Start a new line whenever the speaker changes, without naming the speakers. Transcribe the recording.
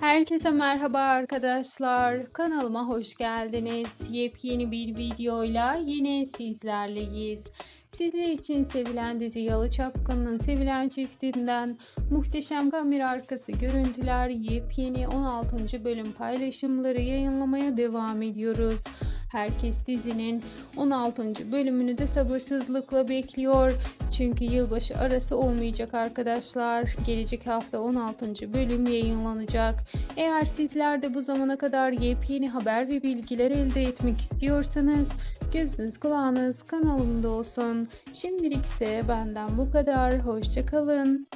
Herkese merhaba arkadaşlar. Kanalıma hoş geldiniz. Yepyeni bir videoyla yine sizlerleyiz. Sizler için sevilen dizi Yalı Çapkın'ın sevilen çiftinden muhteşem kamera arkası görüntüler yepyeni 16. bölüm paylaşımları yayınlamaya devam ediyoruz. Herkes dizinin 16. bölümünü de sabırsızlıkla bekliyor. Çünkü yılbaşı arası olmayacak arkadaşlar. Gelecek hafta 16. bölüm yayınlanacak. Eğer sizler de bu zamana kadar yepyeni haber ve bilgiler elde etmek istiyorsanız gözünüz kulağınız kanalımda olsun. Şimdilik ise benden bu kadar. Hoşçakalın.